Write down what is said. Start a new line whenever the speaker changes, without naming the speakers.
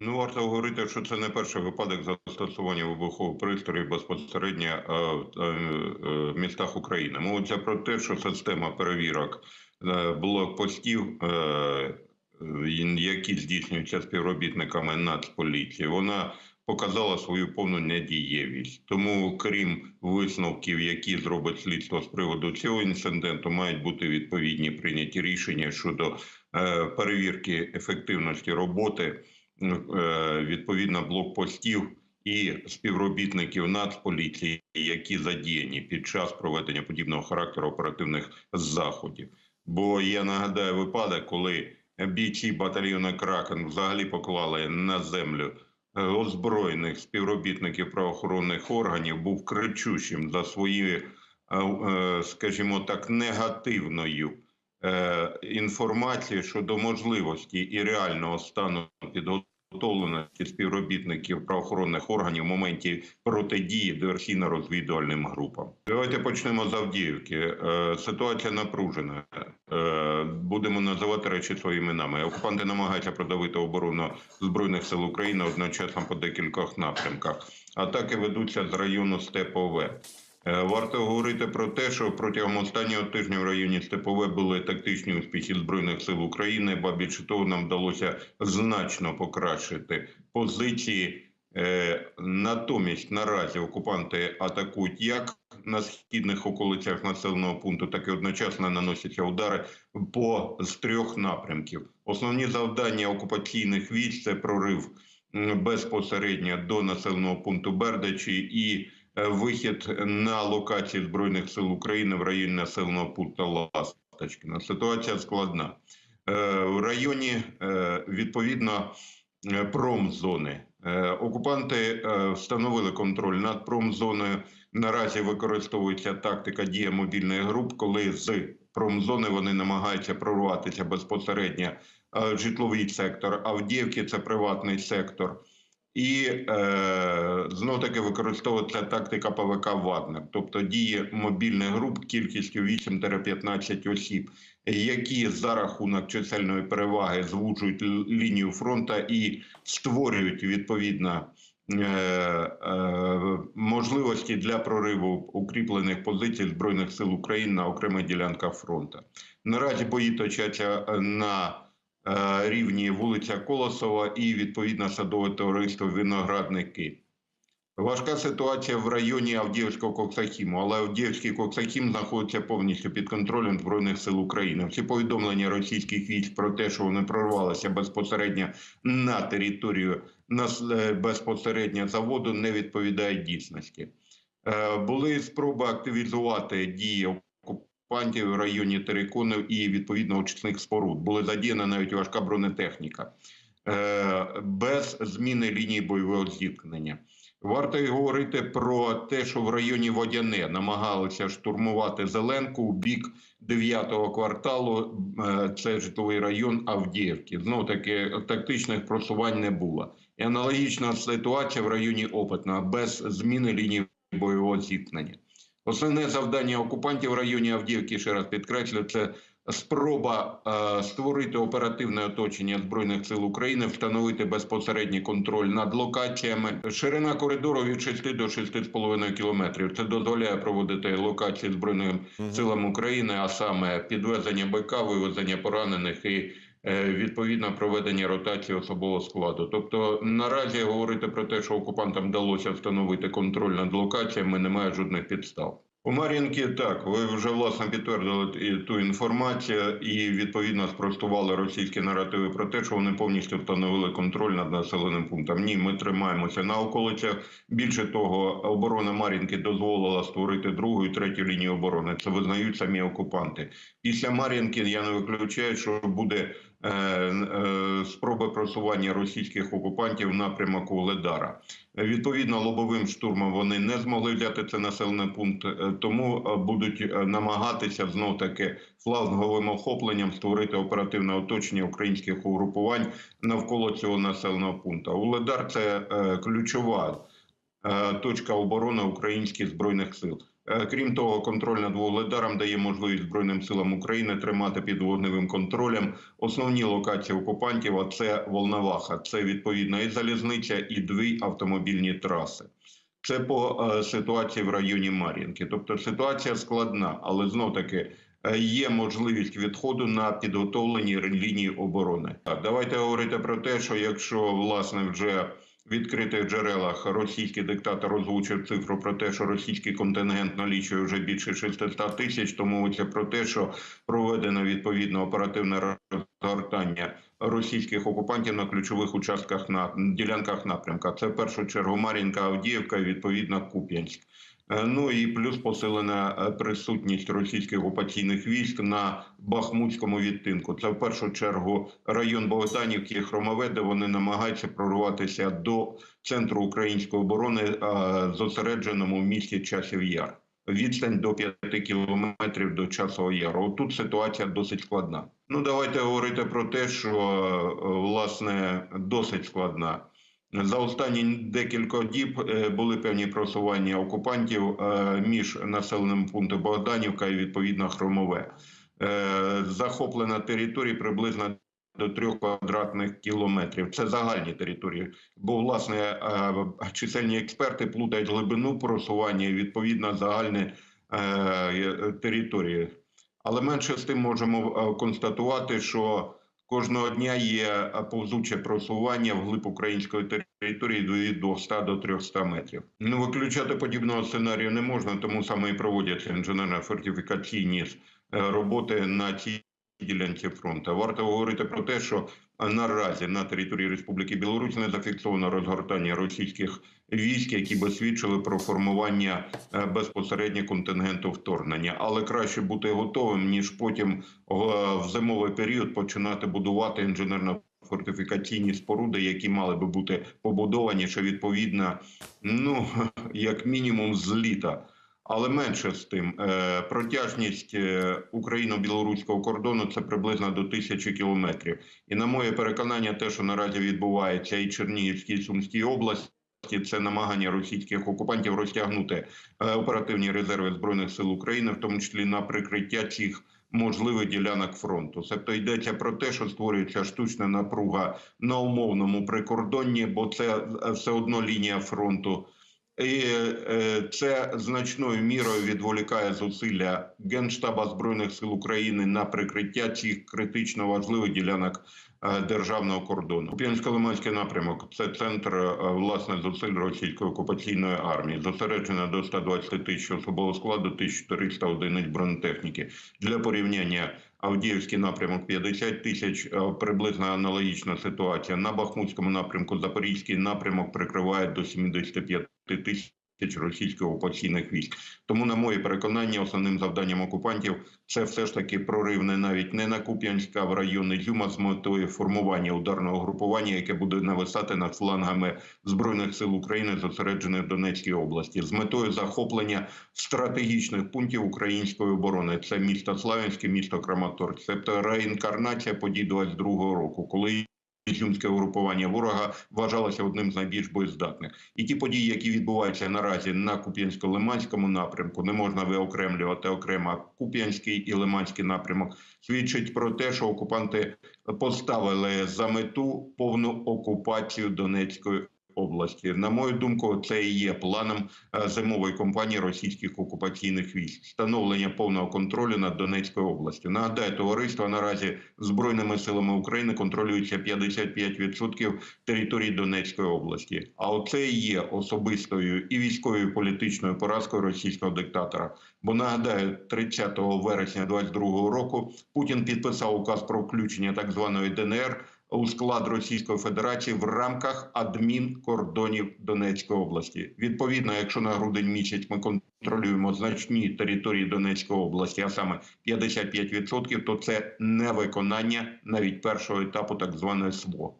Ну, варто говорити, що це не перший випадок застосування вибухових пристроїв безпосередньо е, в е, е, містах України. Мовиться про те, що система перевірок блокпостів, які здійснюються співробітниками Нацполіції, вона показала свою повну недієвість. Тому, крім висновків, які зробить слідство з приводу цього інциденту, мають бути відповідні прийняті рішення щодо перевірки ефективності роботи відповідно блокпостів і співробітників Нацполіції, які задіяні під час проведення подібного характеру оперативних заходів. Бо я нагадаю випадок, коли бійці батальйону Кракен взагалі поклали на землю е, озброєних співробітників правоохоронних органів, був кричущим за свої, е, е, скажімо так, негативною е, інформації щодо можливості і реального стану підготовленості співробітників правоохоронних органів в моменті протидії диверсійно-розвідувальним групам. Давайте почнемо з Авдіївки. Е, Ситуація напружена. Е, Будемо називати речі своїми іменами. Окупанти намагаються продавити оборону збройних сил України одночасно по декількох напрямках. Атаки ведуться з району Степове. Е, Варто говорити про те, що протягом останнього тижня в районі Степове були тактичні успіхи збройних сил України. Ба більше того, нам вдалося значно покращити позиції. Е, Натомість наразі окупанти атакують як на східних околицях населеного пункту, так і одночасно наносяться удари по з трьох напрямків. Основні завдання окупаційних військ це прорив безпосередньо до населеного пункту Бердачі і вихід на локації збройних сил України в районі населеного пункту Ласточкіна. Ситуація складна Е, в районі е, відповідно е, промзони. Е, Окупанти е, встановили контроль над промзоною. Наразі використовується тактика дія мобільних груп, коли з промзони вони намагаються прорватися безпосередньо е, житловий сектор. Авдіївки це приватний сектор. І е, знов таки використовується тактика ПВК Вагнер, тобто діє мобільних груп кількістю 8-15 осіб, які за рахунок чисельної переваги звужують лінію фронту і створюють відповідно е, е, можливості для прориву укріплених позицій збройних сил України на окремих ділянках фронту. Наразі бої точаться е, на рівні вулиця Колосова і відповідно садове товариство Виноградники. Важка ситуація в районі Авдіївського Коксахіму, але Авдіївський Коксахім знаходиться повністю під контролем Збройних сил України. Всі повідомлення російських військ про те, що вони прорвалися безпосередньо на територію е, безпосередньо заводу, не відповідають дійсності. Е, Були спроби активізувати дії окупантів в районі Тереконів і відповідно очисних споруд. Були задіяна навіть важка бронетехніка е, без зміни лінії бойового зіткнення. Варто й говорити про те, що в районі Водяне намагалися штурмувати Зеленку у бік 9-го кварталу. е, Це житловий район Авдіївки. Знов таки тактичних просувань не було. І аналогічна ситуація в районі Опитна без зміни лінії бойового зіткнення. Основне завдання окупантів в районі Авдіївки, ще раз підкреслю, це спроба е, створити оперативне оточення збройних сил України, встановити безпосередній контроль над локаціями. Ширина коридору від 6 до 6,5 кілометрів. Це дозволяє проводити локації збройним силам України, а саме підвезення БК, вивезення поранених і відповідно проведення ротації особового складу. Тобто наразі говорити про те, що окупантам вдалося встановити контроль над локаціями, немає жодних підстав. У Мар'їнки так, ви вже власне підтвердили ту інформацію і відповідно спростували російські наративи про те, що вони повністю встановили контроль над населеним пунктом. Ні, ми тримаємося на околицях. Більше того, оборона Мар'їнки дозволила створити другу і третю лінію оборони. Це визнають самі окупанти. Після Мар'їнки я не виключаю, що буде е, е, просування російських окупантів в напрямок Угледара. Відповідно, лобовим штурмом вони не змогли взяти цей населений пункт, е, тому будуть намагатися знов таки фланговим охопленням створити оперативне оточення українських угрупувань навколо цього населеного пункту. Угледар це ключова точка оборони українських збройних сил. Е, Крім того, контроль над вугледаром дає можливість Збройним силам України тримати під вогневим контролем основні локації окупантів. А це Волноваха, це відповідно і залізниця, і дві автомобільні траси. Це по е, ситуації в районі Мар'їнки. Тобто ситуація складна, але знов таки е, є можливість відходу на підготовлені лінії оборони. Так, давайте говорити про те, що якщо власне вже відкритих джерелах російський диктатор озвучив цифру про те, що російський контингент налічує вже більше 600 тисяч, то мовиться про те, що проведено відповідно оперативне розгортання російських окупантів на ключових участках на ділянках напрямка. Це в першу чергу Мар'їнка, Авдіївка, і відповідно Куп'янськ. Е, Ну і плюс посилена е, присутність російських окупаційних військ на Бахмутському відтинку. Це в першу чергу район Богданівки, Хромове, де вони намагаються прорватися до центру української оборони, е, зосередженому в місті Часів Яр. Відстань до 5 кілометрів до часового яру. Тут ситуація досить складна. Ну давайте говорити про те, що власне досить складна. За останні декілька діб е, були певні просування окупантів е, між населеним пунктом Богданівка і відповідно Хромове. Е, Захоплена територія приблизно до трьох квадратних кілометрів. Це загальні території. Бо власне чисельні експерти плутають глибину просування і відповідно загальні території. Але менше з тим можемо констатувати, що кожного дня є повзуче просування вглиб української території до 200 до 300 метрів. Ну виключати подібного сценарію не можна, тому саме і проводяться інженерно-фортифікаційні е, роботи на цій ділянці фронту. Варто говорити про те, що наразі на території Республіки Білорусь не зафіксовано розгортання російських військ, які би свідчили про формування е, безпосередньо контингенту вторгнення. Але краще бути готовим ніж потім е, в зимовий період починати будувати інженерно. Фортифікаційні споруди, які мали би бути побудовані, що відповідно, ну як мінімум, з літа. Але менше з тим, е, протяжність е, україно-білоруського кордону це приблизно до тисячі кілометрів. І на моє переконання, те, що наразі відбувається і Чернігівській і Сумській області. Це намагання російських окупантів розтягнути е, оперативні резерви збройних сил України, в тому числі на прикриття цих можливих ділянок фронту. Тобто йдеться про те, що створюється штучна напруга на умовному прикордонні, бо це все одно лінія фронту. І е, це значною мірою відволікає зусилля Генштаба збройних сил України на прикриття цих критично важливих ділянок е, державного кордону. Куп'янсько-Лиманський напрямок це центр е, власне зусиль російської окупаційної армії. Зосереджено до 120 тисяч особового складу, 1400 одиниць бронетехніки для порівняння. Авдіївський напрямок 50 тисяч, е, приблизно аналогічна ситуація. На Бахмутському напрямку Запорізький напрямок прикриває до 75 тисяч російських окупаційних військ. Тому, на моє переконання, основним завданням окупантів це все ж таки прорив не навіть не на Куп'янськ, а в райони Ізюма з метою формування ударного групування, яке буде нависати над флангами збройних сил України, зосереджених в Донецькій області, з метою захоплення стратегічних пунктів української оборони. Це місто Славянське, місто Краматорськ. Тобто реінкарнація подій 22-го року, коли Ізюмське угрупування ворога вважалося одним з найбільш боєздатних. І ті події, які відбуваються наразі на Куп'янсько-Лиманському напрямку, не можна виокремлювати окремо Куп'янський і Лиманський напрямок, свідчить про те, що окупанти поставили за мету повну окупацію Донецької області. На мою думку, це і є планом е, зимової кампанії російських окупаційних військ встановлення повного контролю над Донецькою областю. Нагадаю, товариство наразі збройними силами України контролюється 55% території Донецької області. А оце і є особистою і військовою і політичною поразкою російського диктатора. Бо нагадаю, 30 вересня 2022 року Путін підписав указ про включення так званої ДНР у склад Російської Федерації в рамках адмінкордонів Донецької області. Відповідно, якщо на грудень місяць ми контролюємо значні території Донецької області, а саме 55%, то це невиконання навіть першого етапу так званої СВО.